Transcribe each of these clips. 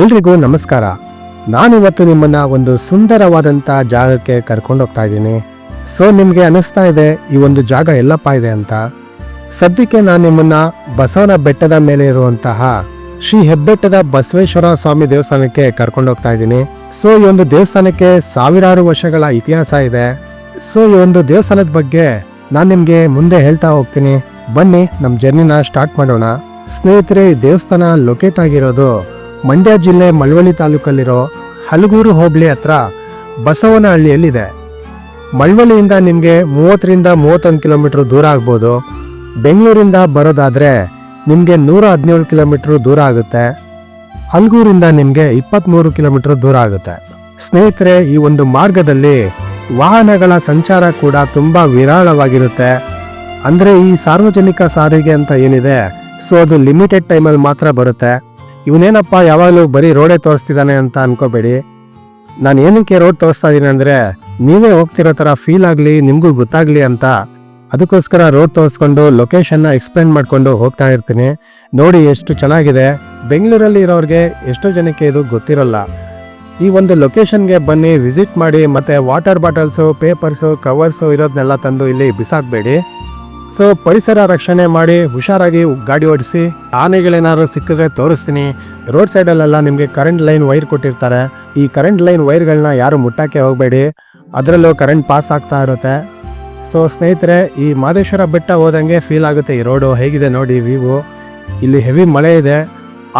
ಎಲ್ರಿಗೂ ನಮಸ್ಕಾರ. ನಾನಿವತ್ತು ನಿಮ್ಮನ್ನ ಒಂದು ಸುಂದರವಾದಂತ ಜಾಗಕ್ಕೆ ಕರ್ಕೊಂಡು ಹೋಗ್ತಾ ಇದ್ದೀನಿ. ಸೊ ನಿಮಗೆ ಅನಿಸ್ತಾ ಇದೆ, ಈ ಒಂದು ಜಾಗ ಎಲ್ಲಪ್ಪ ಇದೆ ಅಂತ? ಸದ್ಯಕ್ಕೆ ನಾನು ನಿಮ್ಮನ್ನ ಬಸವನ ಬೆಟ್ಟದ ಮೇಲೆ ಇರುವಂತಹ ಶ್ರೀ ಹೆಬ್ಬೆಟ್ಟದ ಬಸವೇಶ್ವರ ಸ್ವಾಮಿ ದೇವಸ್ಥಾನಕ್ಕೆ ಕರ್ಕೊಂಡು ಹೋಗ್ತಾ ಇದ್ದೀನಿ. ಸೊ ಈ ಒಂದು ದೇವಸ್ಥಾನಕ್ಕೆ ಸಾವಿರಾರು ವರ್ಷಗಳ ಇತಿಹಾಸ ಇದೆ. ಸೊ ಈ ಒಂದು ದೇವಸ್ಥಾನದ ಬಗ್ಗೆ ನಾನು ನಿಮಗೆ ಮುಂದೆ ಹೇಳ್ತಾ ಹೋಗ್ತೀನಿ. ಬನ್ನಿ ನಮ್ಮ ಜರ್ನಿನ ಸ್ಟಾರ್ಟ್ ಮಾಡೋಣ. ಸ್ನೇಹಿತರೆ, ಈ ದೇವಸ್ಥಾನ ಲೊಕೇಟ್ ಆಗಿರೋದು ಮಂಡ್ಯ ಜಿಲ್ಲೆ ಮಳವಳ್ಳಿ ತಾಲೂಕಲ್ಲಿರೋ ಹಲಗೂರು ಹೋಬಳಿ ಹತ್ರ ಬಸವನಹಳ್ಳಿಯಲ್ಲಿದೆ. ಮಳವಳ್ಳಿಯಿಂದ ನಿಮಗೆ ಮೂವತ್ತರಿಂದ ಮೂವತ್ತೊಂದು ಕಿಲೋಮೀಟ್ರ್ ದೂರ ಆಗ್ಬೋದು. ಬೆಂಗಳೂರಿಂದ ಬರೋದಾದರೆ ನಿಮಗೆ ನೂರ ಹದಿನೇಳು ಕಿಲೋಮೀಟ್ರ್ ದೂರ ಆಗುತ್ತೆ. ಹಲಗೂರಿಂದ ನಿಮಗೆ ಇಪ್ಪತ್ತ್ಮೂರು ಕಿಲೋಮೀಟ್ರ್ ದೂರ ಆಗುತ್ತೆ. ಸ್ನೇಹಿತರೆ, ಈ ಒಂದು ಮಾರ್ಗದಲ್ಲಿ ವಾಹನಗಳ ಸಂಚಾರ ಕೂಡ ತುಂಬ ವಿರಾಳವಾಗಿರುತ್ತೆ. ಅಂದರೆ ಈ ಸಾರ್ವಜನಿಕ ಸಾರಿಗೆ ಅಂತ ಏನಿದೆ, ಸೊ ಅದು ಲಿಮಿಟೆಡ್ ಟೈಮಲ್ಲಿ ಮಾತ್ರ ಬರುತ್ತೆ. ಇವನೇನಪ್ಪ ಯಾವಾಗಲೂ ಬರೀ ರೋಡೇ ತೋರಿಸ್ತಿದ್ದಾನೆ ಅಂತ ಅನ್ಕೋಬೇಡಿ. ನಾನು ಏನಕ್ಕೆ ರೋಡ್ ತೋರಿಸ್ತಾ ಇದ್ದೀನಿ ಅಂದರೆ, ನೀವೇ ಹೋಗ್ತಿರೋ ಥರ ಫೀಲ್ ಆಗಲಿ, ನಿಮಗೂ ಗೊತ್ತಾಗಲಿ ಅಂತ. ಅದಕ್ಕೋಸ್ಕರ ರೋಡ್ ತೋರಿಸ್ಕೊಂಡು ಲೊಕೇಶನ್ನ ಎಕ್ಸ್ಪ್ಲೇನ್ ಮಾಡಿಕೊಂಡು ಹೋಗ್ತಾ ಇರ್ತೀನಿ. ನೋಡಿ ಎಷ್ಟು ಚೆನ್ನಾಗಿದೆ. ಬೆಂಗಳೂರಲ್ಲಿ ಇರೋರಿಗೆ ಎಷ್ಟೋ ಜನಕ್ಕೆ ಇದು ಗೊತ್ತಿರಲ್ಲ. ಈ ಒಂದು ಲೊಕೇಶನ್ಗೆ ಬನ್ನಿ ವಿಸಿಟ್ ಮಾಡಿ, ಮತ್ತೆ ವಾಟರ್ ಬಾಟಲ್ಸು ಪೇಪರ್ಸು ಕವರ್ಸು ಇರೋದನ್ನೆಲ್ಲ ತಂದು ಇಲ್ಲಿ ಬಿಸಾಕಬೇಡಿ. ಸೊ ಪರಿಸರ ರಕ್ಷಣೆ ಮಾಡಿ ಹುಷಾರಾಗಿ ಗಾಡಿ ಓಡಿಸಿ ಆನೆಗಳೇನಾದ್ರು ಸಿಕ್ಕಿದ್ರೆ ತೋರಿಸ್ತೀನಿ. ರೋಡ್ ಸೈಡಲ್ಲೆಲ್ಲ ನಿಮಗೆ ಕರೆಂಟ್ ಲೈನ್ ವೈರ್ ಕೊಟ್ಟಿರ್ತಾರೆ. ಈ ಕರೆಂಟ್ ಲೈನ್ ವೈರ್ಗಳನ್ನ ಯಾರು ಮುಟ್ಟಕ್ಕೆ ಹೋಗಬೇಡಿ. ಅದರಲ್ಲೂ ಕರೆಂಟ್ ಪಾಸ್ ಆಗ್ತಾ ಇರುತ್ತೆ. ಸೊ ಸ್ನೇಹಿತರೆ, ಈ ಮಾದೇಶ್ವರ ಬೆಟ್ಟ ಹೋದಂಗೆ ಫೀಲ್ ಆಗುತ್ತೆ ಈ ರೋಡು ಹೇಗಿದೆ ನೋಡಿ ವ್ಯೂ ಇಲ್ಲಿ ಹೆವಿ ಮಳೆ ಇದೆ.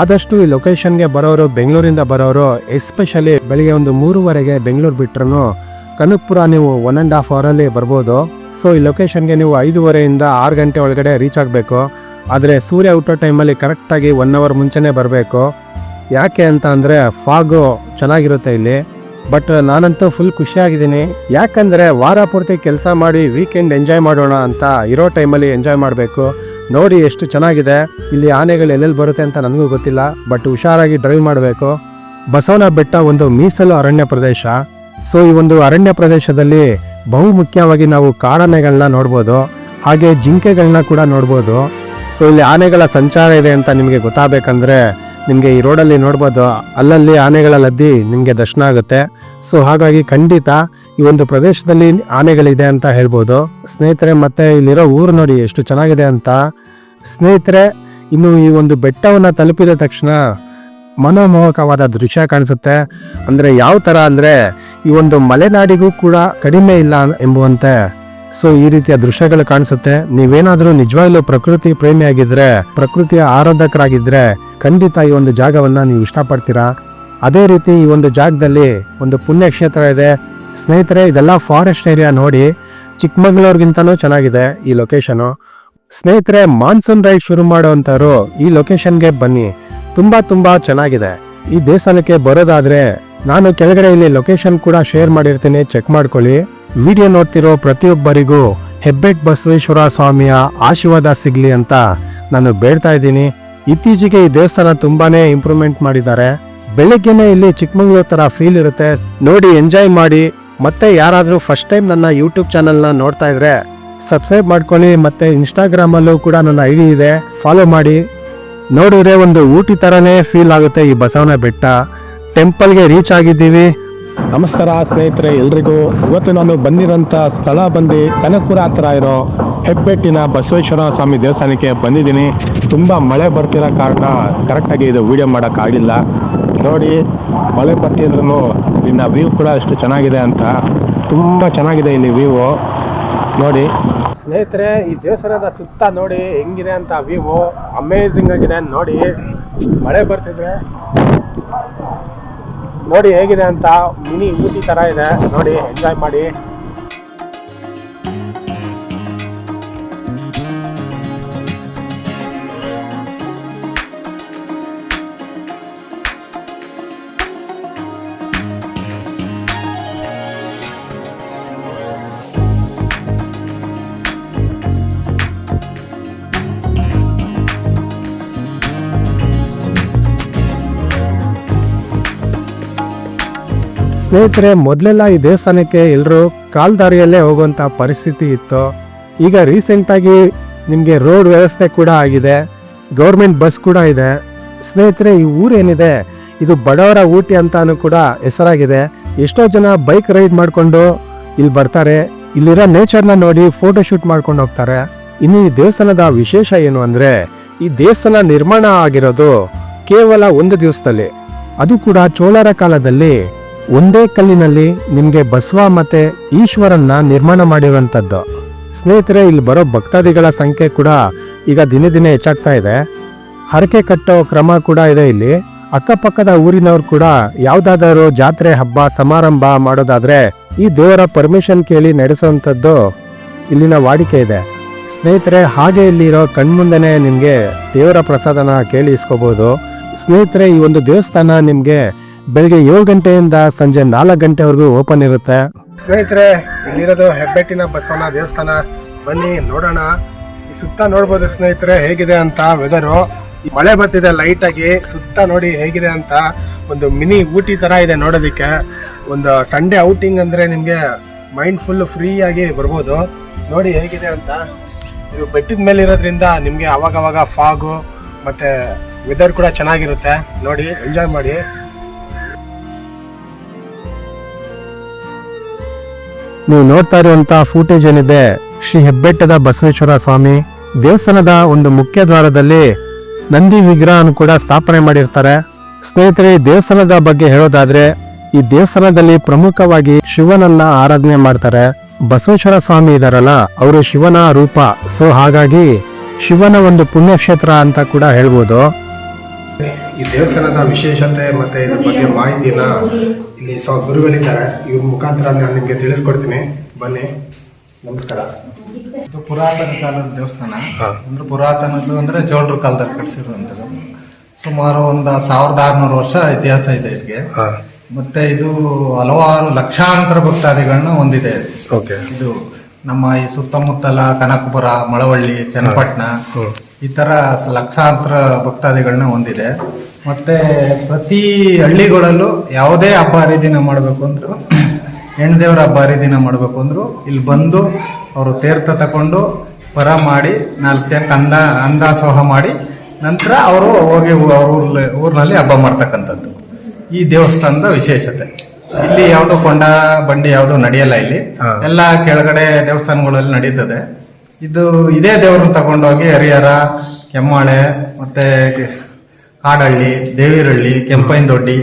ಆದಷ್ಟು ಈ ಲೊಕೇಶನ್ಗೆ ಬರೋರು, ಬೆಂಗಳೂರಿಂದ ಬರೋರು ಎಸ್ಪೆಷಲಿ ಬೆಳಿಗ್ಗೆ ಒಂದು ಮೂರುವರೆಗೆ ಬೆಂಗಳೂರು ಬಿಟ್ರೂ ಕನಕಪುರ ನೀವು ಒನ್ ಆ್ಯಂಡ್ ಹಾಫ್ ಅವರಲ್ಲಿ ಬರ್ಬೋದು. ಸೊ ಈ ಲೊಕೇಶನ್ಗೆ ನೀವು ಐದೂವರೆಯಿಂದ ಆರು ಗಂಟೆ ಒಳಗಡೆ ರೀಚ್ ಆಗಬೇಕು. ಆದರೆ ಸೂರ್ಯ ಹುಟ್ಟೋ ಟೈಮಲ್ಲಿ ಕರೆಕ್ಟಾಗಿ ಒನ್ ಅವರ್ ಮುಂಚೆನೇ ಬರಬೇಕು. ಯಾಕೆ ಅಂತ ಅಂದರೆ ಫಾಗು ಚೆನ್ನಾಗಿರುತ್ತೆ ಇಲ್ಲಿ. ಬಟ್ ನಾನಂತೂ ಫುಲ್ ಖುಷಿಯಾಗಿದ್ದೀನಿ. ಯಾಕಂದರೆ ವಾರ ಪೂರ್ತಿ ಕೆಲಸ ಮಾಡಿ ವೀಕೆಂಡ್ ಎಂಜಾಯ್ ಮಾಡೋಣ ಅಂತ ಇರೋ ಟೈಮಲ್ಲಿ ಎಂಜಾಯ್ ಮಾಡಬೇಕು. ನೋಡಿ ಎಷ್ಟು ಚೆನ್ನಾಗಿದೆ. ಇಲ್ಲಿ ಆನೆಗಳು ಎಲ್ಲೆಲ್ಲಿ ಬರುತ್ತೆ ಅಂತ ನನಗೂ ಗೊತ್ತಿಲ್ಲ. ಬಟ್ ಹುಷಾರಾಗಿ ಡ್ರೈವ್ ಮಾಡಬೇಕು. ಬಸವನ ಬೆಟ್ಟ ಒಂದು ಮೀಸಲು ಅರಣ್ಯ ಪ್ರದೇಶ. ಸೊ ಈ ಒಂದು ಅರಣ್ಯ ಪ್ರದೇಶದಲ್ಲಿ ಬಹು ಮುಖ್ಯವಾಗಿ ನಾವು ಕಾಡಾನೆಗಳನ್ನ ನೋಡ್ಬೋದು, ಹಾಗೆ ಜಿಂಕೆಗಳನ್ನ ಕೂಡ ನೋಡ್ಬೋದು. ಸೊ ಇಲ್ಲಿ ಆನೆಗಳ ಸಂಚಾರ ಇದೆ ಅಂತ ನಿಮಗೆ ಗೊತ್ತಾಗಬೇಕಂದ್ರೆ ನಿಮಗೆ ಈ ರೋಡಲ್ಲಿ ನೋಡ್ಬೋದು. ಅಲ್ಲಲ್ಲಿ ಆನೆಗಳ ಲದ್ದಿ ನಿಮಗೆ ದರ್ಶನ ಆಗುತ್ತೆ. ಸೊ ಹಾಗಾಗಿ ಖಂಡಿತ ಈ ಒಂದು ಪ್ರದೇಶದಲ್ಲಿ ಆನೆಗಳಿದೆ ಅಂತ ಹೇಳ್ಬೋದು. ಸ್ನೇಹಿತರೆ, ಮತ್ತೆ ಇಲ್ಲಿರೋ ಊರು ನೋಡಿ ಎಷ್ಟು ಚೆನ್ನಾಗಿದೆ ಅಂತ. ಸ್ನೇಹಿತರೆ, ಇನ್ನು ಈ ಒಂದು ಬೆಟ್ಟವನ್ನು ತಲುಪಿದ ತಕ್ಷಣ ಮನೋಮೋಹಕವಾದ ದೃಶ್ಯ ಕಾಣಿಸುತ್ತೆ. ಅಂದರೆ ಯಾವ ಥರ ಅಂದರೆ ಈ ಒಂದು ಮಲೆನಾಡಿಗೂ ಕೂಡ ಕಡಿಮೆ ಇಲ್ಲ ಎಂಬುವಂತೆ. ಸೊ ಈ ರೀತಿಯ ದೃಶ್ಯಗಳು ಕಾಣಿಸುತ್ತೆ. ನೀವೇನಾದರೂ ನಿಜವಾಗ್ಲೂ ಪ್ರಕೃತಿ ಪ್ರೇಮಿಯಾಗಿದ್ದರೆ ಪ್ರಕೃತಿಯ ಆರಾಧಕರಾಗಿದ್ದರೆ ಖಂಡಿತ ಈ ಒಂದು ಜಾಗವನ್ನು ನೀವು ಇಷ್ಟಪಡ್ತೀರಾ? ಅದೇ ರೀತಿ ಈ ಒಂದು ಜಾಗದಲ್ಲಿ ಒಂದು ಪುಣ್ಯಕ್ಷೇತ್ರ ಇದೆ. ಸ್ನೇಹಿತರೆ, ಇದೆಲ್ಲ ಫಾರೆಸ್ಟ್ ಏರಿಯಾ ನೋಡಿ, ಚಿಕ್ಕಮಗಳೂರಿಗಿಂತನೂ ಚೆನ್ನಾಗಿದೆ ಈ ಲೊಕೇಶನು ಸ್ನೇಹಿತರೆ, ಮಾನ್ಸೂನ್ ರೈಡ್ ಶುರು ಮಾಡುವಂಥವ್ರು ಈ ಲೊಕೇಶನ್ಗೆ ಬನ್ನಿ. ತುಂಬಾ ತುಂಬಾ ಚೆನ್ನಾಗಿದೆ. ಈ ದೇವಸ್ಥಾನಕ್ಕೆ ಬರೋದಾದ್ರೆ ನಾನು ಕೆಳಗಡೆ ಇಲ್ಲಿ ಲೊಕೇಶನ್ ಕೂಡ ಶೇರ್ ಮಾಡಿರ್ತೀನಿ ಚೆಕ್ ಮಾಡ್ಕೊಳ್ಳಿ. ವಿಡಿಯೋ ನೋಡ್ತಿರೋ ಪ್ರತಿಯೊಬ್ಬರಿಗೂ ಹೆಬ್ಬೆಟ್ ಬಸವೇಶ್ವರ ಸ್ವಾಮಿಯ ಆಶೀರ್ವಾದ ಸಿಗ್ಲಿ ಅಂತ ನಾನು ಬೇಡ್ತಾ ಇದ್ದೀನಿ. ಇತ್ತೀಚೆಗೆ ಈ ದೇವಸ್ಥಾನ ತುಂಬಾನೇ ಇಂಪ್ರೂವ್ಮೆಂಟ್ ಮಾಡಿದ್ದಾರೆ. ಬೆಳಗ್ಗೆನೆ ಇಲ್ಲಿ ಚಿಕ್ಕಮಂಗ್ಳೂರ್ ತರ ಫೀಲ್ ಇರುತ್ತೆ. ನೋಡಿ ಎಂಜಾಯ್ ಮಾಡಿ. ಮತ್ತೆ ಯಾರಾದರೂ ಫಸ್ಟ್ ಟೈಮ್ ನನ್ನ ಯೂಟ್ಯೂಬ್ ಚಾನಲ್ನ ನೋಡ್ತಾ ಇದ್ರೆ ಸಬ್ಸ್ಕ್ರೈಬ್ ಮಾಡ್ಕೊಳ್ಳಿ. ಮತ್ತೆ ಇನ್ಸ್ಟಾಗ್ರಾಮಲ್ಲೂ ಕೂಡ ನನ್ನ ಐ ಡಿ ಇದೆ. ಫಾಲೋ ಮಾಡಿ. ನೋಡಿದ್ರೆ ಒಂದು ಊಟಿ ತರನೇ ಫೀಲ್ ಆಗುತ್ತೆ ಈ ಬಸವನ ಬೆಟ್ಟ. ಟೆಂಪಲ್ಗೆ ರೀಚ್ ಆಗಿದ್ದೀವಿ. ನಮಸ್ಕಾರ ಸ್ನೇಹಿತರೆ, ಎಲ್ರಿಗೂ. ಇವತ್ತು ನಾನು ಬಂದಿರೋಂಥ ಸ್ಥಳ ಬಂದು ಕನಕಪುರ ಹತ್ರ ಇರೋ ಹೆಬ್ಬೆಟ್ಟಿನ ಬಸವೇಶ್ವರ ಸ್ವಾಮಿ ದೇವಸ್ಥಾನಕ್ಕೆ ಬಂದಿದ್ದೀನಿ. ತುಂಬ ಮಳೆ ಬರ್ತಿರೋ ಕಾರಣ ಕರೆಕ್ಟಾಗಿ ಇದು ವೀಡಿಯೋ ಮಾಡೋಕ್ಕಾಗಿಲ್ಲ ನೋಡಿ, ಮಳೆ ಬರ್ತಿದ್ರು ಇನ್ನು ವ್ಯೂ ಕೂಡ ಅಷ್ಟು ಚೆನ್ನಾಗಿದೆ ಅಂತ. ತುಂಬ ಚೆನ್ನಾಗಿದೆ ಇಲ್ಲಿ ವ್ಯೂವು ನೋಡಿ ಸ್ನೇಹಿತರೆ, ಈ ದೇವಸ್ಥಾನದ ಸುತ್ತ ನೋಡಿ ಹೆಂಗಿದೆ ಅಂತ ವ್ಯೂ ಅಮೇಝಿಂಗ್ ಆಗಿದೆ ನೋಡಿ. ಮಳೆ ಬರ್ತಿದ್ರೆ ನೋಡಿ ಹೇಗಿದೆ ಅಂತ ಮಿನಿ ಊಟಿ ಥರ ಇದೆ. ನೋಡಿ ಎಂಜಾಯ್ ಮಾಡಿ. ಸ್ನೇಹಿತರೆ, ಮೊದಲೆಲ್ಲ ಈ ದೇವಸ್ಥಾನಕ್ಕೆ ಎಲ್ಲರೂ ಕಾಲ್ದಾರಿಯಲ್ಲೇ ಹೋಗುವಂಥ ಪರಿಸ್ಥಿತಿ ಇತ್ತು. ಈಗ ರೀಸೆಂಟಾಗಿ ನಿಮಗೆ ರೋಡ್ ವ್ಯವಸ್ಥೆ ಕೂಡ ಆಗಿದೆ ಗೌರ್ಮೆಂಟ್ ಬಸ್ ಕೂಡ ಇದೆ. ಸ್ನೇಹಿತರೆ, ಈ ಊರೇನಿದೆ ಇದು ಬಡವರ ಊಟಿ ಅಂತಾನು ಕೂಡ ಹೆಸರಾಗಿದೆ. ಎಷ್ಟೋ ಜನ ಬೈಕ್ ರೈಡ್ ಮಾಡಿಕೊಂಡು ಇಲ್ಲಿ ಬರ್ತಾರೆ. ಇಲ್ಲಿರೋ ನೇಚರ್ನ ನೋಡಿ ಫೋಟೋ ಶೂಟ್ ಮಾಡ್ಕೊಂಡು ಹೋಗ್ತಾರೆ. ಇನ್ನು ಈ ದೇವಸ್ಥಾನದ ವಿಶೇಷ ಏನು ಅಂದರೆ, ಈ ದೇವಸ್ಥಾನ ನಿರ್ಮಾಣ ಆಗಿರೋದು ಕೇವಲ ಒಂದು ದಿವಸದಲ್ಲಿ. ಅದು ಕೂಡ ಚೋಳರ ಕಾಲದಲ್ಲಿ ಒಂದೇ ಕಲ್ಲಿನಲ್ಲಿ ನಿಮಗೆ ಬಸವ ಮತ್ತೆ ಈಶ್ವರನ್ನ ನಿರ್ಮಾಣ ಮಾಡಿರುವಂಥದ್ದು. ಸ್ನೇಹಿತರೆ, ಇಲ್ಲಿ ಬರೋ ಭಕ್ತಾದಿಗಳ ಸಂಖ್ಯೆ ಕೂಡ ಈಗ ದಿನೇ ದಿನೇ ಹೆಚ್ಚಾಗ್ತಾ ಇದೆ. ಹರಕೆ ಕಟ್ಟೋ ಕ್ರಮ ಕೂಡ ಇದೆ ಇಲ್ಲಿ. ಅಕ್ಕಪಕ್ಕದ ಊರಿನವ್ರು ಕೂಡ ಯಾವುದಾದರೂ ಜಾತ್ರೆ ಹಬ್ಬ, ಸಮಾರಂಭ ಮಾಡೋದಾದ್ರೆ ಈ ದೇವರ ಪರ್ಮಿಷನ್ ಕೇಳಿ ನಡೆಸುವಂಥದ್ದು ಇಲ್ಲಿನ ವಾಡಿಕೆ ಇದೆ. ಸ್ನೇಹಿತರೆ, ಹಾಗೆ ಇಲ್ಲಿರೋ ಕಣ್ಮುಂದೆ ನಿಮಗೆ ದೇವರ ಪ್ರಸಾದನ ಕೇಳಿ ಇಸ್ಕೋಬಹುದು ಸ್ನೇಹಿತರೆ, ಈ ಒಂದು ದೇವಸ್ಥಾನ ನಿಮ್ಗೆ ಬೆಳಿಗ್ಗೆ ಏಳು ಗಂಟೆಯಿಂದ ಸಂಜೆ ನಾಲ್ಕು ಗಂಟೆವರೆಗೂ ಓಪನ್ ಇರುತ್ತೆ. ಸ್ನೇಹಿತರೆ, ಇಲ್ಲಿರೋದು ಹೆಬ್ಬೆಟ್ಟಿನ ಬಸವನ ದೇವಸ್ಥಾನ. ಬನ್ನಿ, ನೋಡೋಣ. ಸುತ್ತ ನೋಡ್ಬೋದು ಸ್ನೇಹಿತರೆ, ಹೇಗಿದೆ ಅಂತ ವೆದರು ಮಳೆ ಬರ್ತಿದೆ ಲೈಟ್ ಆಗಿ, ಸುತ್ತ ನೋಡಿ ಹೇಗಿದೆ ಅಂತ ಒಂದು ಮಿನಿ ಊಟಿ ತರ ಇದೆ ನೋಡೋದಿಕ್ಕೆ. ಒಂದು ಸಂಡೇ ಔಟಿಂಗ್ ಅಂದ್ರೆ ನಿಮ್ಗೆ ಮೈಂಡ್ ಫುಲ್ ಫ್ರೀ ಆಗಿ ಬರ್ಬೋದು. ನೋಡಿ ಹೇಗಿದೆ ಅಂತ. ಇದು ಬೆಟ್ಟದ ಮೇಲೆ ಇರೋದ್ರಿಂದ ನಿಮ್ಗೆ ಅವಾಗವಾಗ ಅವಾಗ ಫಾಗು ಮತ್ತೆ ವೆದರ್ ಕೂಡ ಚೆನ್ನಾಗಿರುತ್ತೆ. ನೋಡಿ ಎಂಜಾಯ್ ಮಾಡಿ. ನೀವು ನೋಡ್ತಾ ಇರುವಂತ ಫೂಟೇಜ್ ಏನಿದೆ, ಶ್ರೀ ಹೆಬ್ಬೆಟ್ಟದ ಬಸವೇಶ್ವರ ಸ್ವಾಮಿ ದೇವಸ್ಥಾನದ ಒಂದು ಮುಖ್ಯ ದ್ವಾರದಲ್ಲಿ ನಂದಿ ವಿಗ್ರಹವನ್ನು ಕೂಡ ಸ್ಥಾಪನೆ ಮಾಡಿರ್ತಾರೆ. ಸ್ನೇಹಿತರೆ ದೇವಸ್ಥಾನದ ಬಗ್ಗೆ ಹೇಳೋದಾದ್ರೆ, ಈ ದೇವಸ್ಥಾನದಲ್ಲಿ ಪ್ರಮುಖವಾಗಿ ಶಿವನನ್ನ ಆರಾಧನೆ ಮಾಡ್ತಾರೆ. ಬಸವೇಶ್ವರ ಸ್ವಾಮಿ ಇದಾರಲ್ಲ, ಅವರು ಶಿವನ ರೂಪ. ಸೊ ಹಾಗಾಗಿ ಶಿವನ ಒಂದು ಪುಣ್ಯಕ್ಷೇತ್ರ ಅಂತ ಕೂಡ ಹೇಳ್ಬೋದು. ಈ ದೇವಸ್ಥಾನದ ವಿಶೇಷತೆ ಮತ್ತೆ ಇದ್ರ ಬಗ್ಗೆ ಮಾಹಿತಿನ ಇಲ್ಲಿ ಸ್ವ ಗುರುಗಳಿದ್ದಾರೆ. ಇವ್ರ ಮುಖಾಂತರ ನಾನು ನಿಮಗೆ ತಿಳಿಸ್ಕೊಡ್ತೀನಿ. ಬನ್ನಿ. ನಮಸ್ಕಾರ. ಇದು ಪುರಾತನ ಕಾಲದ ದೇವಸ್ಥಾನ. ಅಂದ್ರೆ ಪುರಾತನದ್ದು ಅಂದ್ರೆ ಜೋಳರ ಕಾಲದಲ್ಲಿ ಕಟ್ಸಿರುವಂತದ್ದು ಸುಮಾರು ಒಂದು ಸಾವಿರದ ಆರುನೂರು ವರ್ಷ ಇತಿಹಾಸ ಇದೆ ಇದಕ್ಕೆ ಮತ್ತೆ ಇದು ಹಲವಾರು ಲಕ್ಷಾಂತರ ಭಕ್ತಾದಿಗಳನ್ನ ಹೊಂದಿದೆ ಇದು. ಓಕೆ. ಇದು ನಮ್ಮ ಈ ಸುತ್ತಮುತ್ತಲ ಕನಕಪುರ ಮಳವಳ್ಳಿ ಚನ್ನಪಟ್ಟಣ. ಈ ತರ ಲಕ್ಷಾಂತರ ಭಕ್ತಾದಿಗಳನ್ನ ಹೊಂದಿದೆ. ಮತ್ತೆ ಪ್ರತಿ ಹಳ್ಳಿಗಳಲ್ಲೂ ಯಾವುದೇ ಹಬ್ಬ ಹರಿದಿನ ಮಾಡಬೇಕು ಅಂದ್ರು ದೇವರ ಹಬ್ಬ ಹರಿದಿನ ಮಾಡಬೇಕು ಅಂದ್ರು ಇಲ್ಲಿ ಬಂದು ಅವರು ತೀರ್ಥ ತಕೊಂಡು ಪರ ಮಾಡಿ ನಾಲ್ಕು ಜನಕ್ಕೆ ಅಂದ ಅಂದಾಸೋಹ ಮಾಡಿ ನಂತರ ಅವರು ಹೋಗಿ ಅವ್ರ ಊರ್ಲಿ ಊರಿನಲ್ಲಿ ಹಬ್ಬ ಮಾಡ್ತಕ್ಕಂಥದ್ದು. ಈ ದೇವಸ್ಥಾನದ ವಿಶೇಷತೆ. ಇಲ್ಲಿ ಯಾವ್ದು ಕೊಂಡ ಬಂಡಿ ಯಾವ್ದು ನಡೆಯಲ್ಲ ಇಲ್ಲಿ. ಎಲ್ಲ ಕೆಳಗಡೆ ದೇವಸ್ಥಾನಗಳಲ್ಲಿ ನಡೀತದೆ. ಇದು ಇದೇ ದೇವ್ರನ್ನ ತಗೊಂಡೋಗಿ ಹರಿಹರ ಕೆಮ್ಮಾಳೆ ಮತ್ತೆ ಕಾಡಹಳ್ಳಿ ದೇವಿರಹಳ್ಳಿ ಕೆಂಪೈನದೊಡ್ಡಿ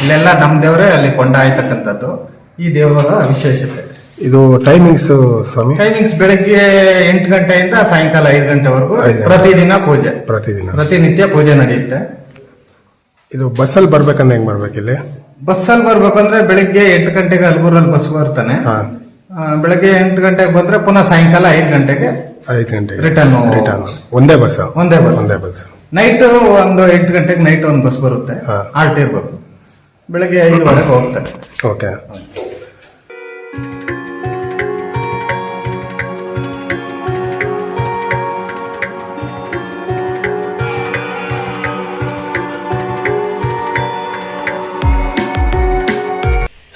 ಇಲ್ಲೆಲ್ಲ ನಮ್ಮ ದೇವರೇ ಅಲ್ಲಿ ಕೊಂಡ ಆಯ್ತಕ್ಕಂಥದ್ದು ಈ ದೇವರ ವಿಶೇಷತೆ. ಇದು ಟೈಮಿಂಗ್ಸ್ ಸ್ವಾಮಿ? ಟೈಮಿಂಗ್ಸ್ ಬೆಳಗ್ಗೆ ಎಂಟು ಗಂಟೆಯಿಂದ ಸಾಯಂಕಾಲ ಐದು ಗಂಟೆವರೆಗೂ ಪ್ರತಿದಿನ ಪೂಜೆ. ಪ್ರತಿದಿನ. ಪ್ರತಿನಿತ್ಯ ಪೂಜೆ ನಡೆಯುತ್ತೆ. ಇದು ಬಸ್ಸಲ್ಲಿ ಬರ್ಬೇಕಂದ್ರೆ ಹೆಂಗ್ ಬರ್ಬೇಕಿಲ್ಲಿ? ಬಸ್ಸಲ್ಲಿ ಬರ್ಬೇಕಂದ್ರೆ ಬೆಳಿಗ್ಗೆ ಎಂಟು ಗಂಟೆಗೆ ಅಲ್ಗೂರಲ್ಲಿ ಬಸ್ ಬರ್ತಾನೆ. ಬೆಳಗ್ಗೆ ಎಂಟು ಗಂಟೆಗೆ ಬಂದ್ರೆ ಪುನಃ ಸಾಯಂಕಾಲ ಐದು ಗಂಟೆಗೆ ಐದು ಗಂಟೆಗೆ ರಿಟರ್ನ್ ರಿಟರ್ನ್ ಒಂದೇ ಬಸ್ ಒಂದೇ ಬಸ್ ಒಂದೇ ಬಸ್ ನೈಟ್ ಒಂದು ಎಂಟು ಗಂಟೆಗೆ ನೈಟ್ ಒಂದು ಬಸ್ ಬರುತ್ತೆ. ಆಲ್ಟ್ ಇರ್ಬೇಕು. ಬೆಳಗ್ಗೆ ಐದುವರೆಗೆ ಹೋಗ್ತಾರೆ. ಓಕೆ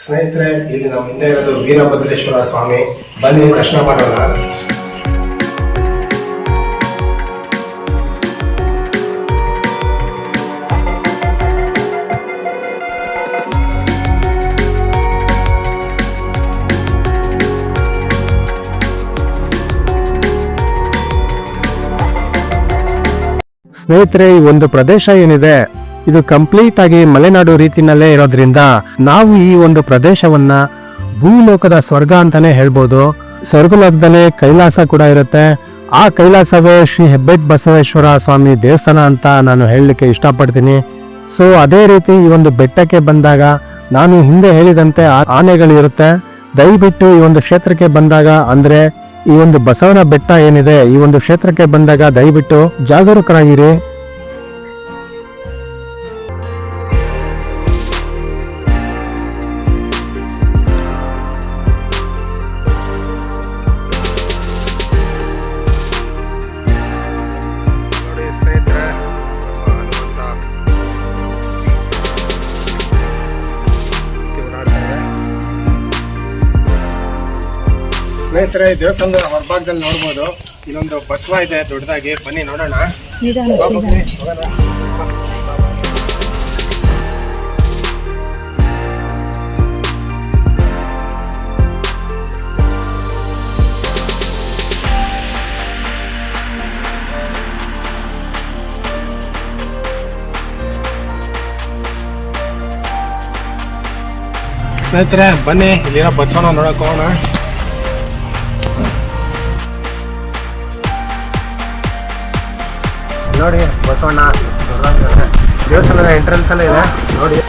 ಸ್ನೇಹಿತರೆ, ಇಲ್ಲಿ ನಮ್ಮ ಹಿಂದೆ ಇರೋದು ವೀರಭದ್ರೇಶ್ವರ ಸ್ವಾಮಿ. ಬನ್ನಿ, ದರ್ಶನ ಮಾಡೋಣ. ಸ್ನೇಹಿತರೆ, ಈ ಒಂದು ಪ್ರದೇಶ ಏನಿದೆ? ಇದು ಕಂಪ್ಲೀಟ್ ಆಗಿ ಮಲೆನಾಡು ರೀತಿನಲ್ಲೇ ಇರೋದ್ರಿಂದ ನಾವು ಈ ಒಂದು ಪ್ರದೇಶವನ್ನ ಭೂಲೋಕದ ಸ್ವರ್ಗ ಅಂತಾನೆ ಹೇಳ್ಬೋದು. ಸ್ವರ್ಗಲೋಕದಲ್ಲೇ ಕೈಲಾಸ ಕೂಡ ಇರುತ್ತೆ. ಆ ಕೈಲಾಸವೇ ಶ್ರೀ ಹೆಬ್ಬೆಟ್ ಬಸವೇಶ್ವರ ಸ್ವಾಮಿ ದೇವಸ್ಥಾನ ಅಂತ ನಾನು ಹೇಳಲಿಕ್ಕೆ ಇಷ್ಟಪಡ್ತೀನಿ. ಸೊ ಅದೇ ರೀತಿ ಈ ಒಂದು ಬೆಟ್ಟಕ್ಕೆ ಬಂದಾಗ ನಾನು ಹಿಂದೆ ಹೇಳಿದಂತೆ ಆನೆಗಳಿರುತ್ತೆ ದಯವಿಟ್ಟು ಈ ಒಂದು ಕ್ಷೇತ್ರಕ್ಕೆ ಬಂದಾಗ ಅಂದ್ರೆ ಈ ಒಂದು ಬಸವನ ಬೆಟ್ಟ ಏನಿದೆ, ಈ ಒಂದು ಕ್ಷೇತ್ರಕ್ಕೆ ಬಂದಾಗ ದಯವಿಟ್ಟು ಜಾಗರೂಕರಾಗಿರಿ. ಹತ್ರ ಈ ದೇವಸ್ಥಾನದ ಹೊರಭಾಗದಲ್ಲಿ ನೋಡ್ಬೋದು. ಇಲ್ಲೊಂದು ಬಸವ ಇದೆ ದೊಡ್ಡದಾಗಿ. ಬನ್ನಿ ನೋಡೋಣ. ಸ್ನೇಹಿತರೆ ಬನ್ನಿ. ಇಲ್ಲಿರೋ ಬಸವನ ನೋಡಕೋಣ ನೋಡಿ ಬಸವಣ್ಣ. ದೇವಸ್ಥಾನದ ಎಂಟ್ರೆನ್ಸ್ ಎಲ್ಲ ಇದೆ. ನೋಡಿ.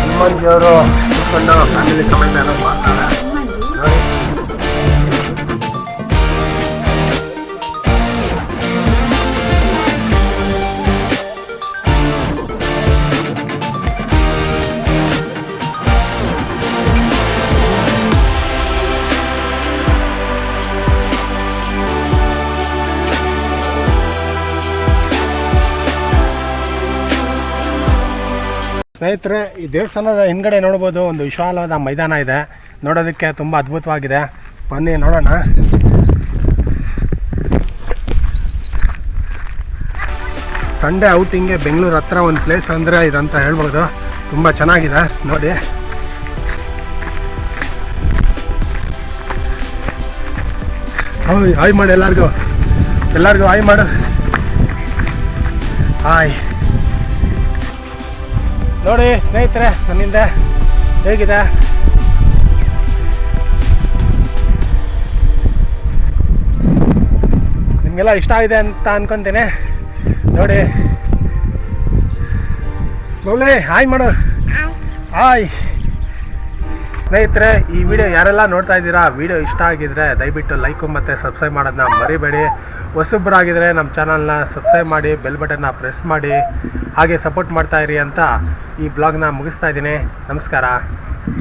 ಹನುಮಾನ್ ಫ್ಯಾಮಿಲಿ ಕಮೆಂಟ್ ಎಲ್ಲ ಮಾಡ್ತಾರೆ? ಸ್ನೇಹಿತರೆ, ಈ ದೇವಸ್ಥಾನದ ಹಿಂದ್ಗಡೆ ನೋಡ್ಬೋದು ಒಂದು ವಿಶಾಲವಾದ ಮೈದಾನ ಇದೆ. ನೋಡೋದಕ್ಕೆ ತುಂಬ ಅದ್ಭುತವಾಗಿದೆ. ಬನ್ನಿ, ನೋಡೋಣ. ಸಂಡೇ ಔಟಿಂಗ್ಗೆ ಬೆಂಗಳೂರು ಹತ್ರ ಒಂದು ಪ್ಲೇಸ್ ಅಂದರೆ ಇದಂತ ಹೇಳ್ಬೋದು. ತುಂಬ ಚೆನ್ನಾಗಿದೆ, ನೋಡಿ. ಹಾಯ್ ಹಾಯ್ ಮಾಡಿ ಎಲ್ಲರಿಗೂ. ಎಲ್ಲರಿಗೂ ಹಾಯ್ ಮಾಡು. ಹಾಯ್. ನೋಡಿ ಸ್ನೇಹಿತರೆ ನನ್ನಿಂದ ಹೇಗಿದೆ? ನಿಮಗೆಲ್ಲ ಇಷ್ಟ ಆಗಿದೆ ಅಂತ ಅನ್ಕೊಂತೀನಿ. ನೋಡಿ. ಬೌಲೆ ಹಾಯ್ ಮಾಡು. ಹಾಯ್. ಸ್ನೇಹಿತರೆ, ಈ ವಿಡಿಯೋ ಯಾರೆಲ್ಲ ನೋಡ್ತಾ ಇದ್ದೀರಾ, ವಿಡಿಯೋ ಇಷ್ಟ ಆಗಿದ್ರೆ ದಯವಿಟ್ಟು ಲೈಕು ಮತ್ತು ಸಬ್ಸ್ಕ್ರೈಬ್ ಮಾಡೋದನ್ನ ಮರಿಬೇಡಿ. ಹೊಸಬ್ರಾಗಿದ್ರೆ ನಮ್ಮ ಚಾನಲ್ನ ಸಬ್ಸ್ಕ್ರೈಬ್ ಮಾಡಿ ಬೆಲ್ ಬಟನ್ನ ಪ್ರೆಸ್ ಮಾಡಿ, ಹಾಗೆ ಸಪೋರ್ಟ್ ಮಾಡ್ತಾ ಇರಿ ಅಂತ ಈ ಬ್ಲಾಗ್ನ ಮುಗಿಸ್ತಾ ಇದ್ದೀನಿ. ನಮಸ್ಕಾರ.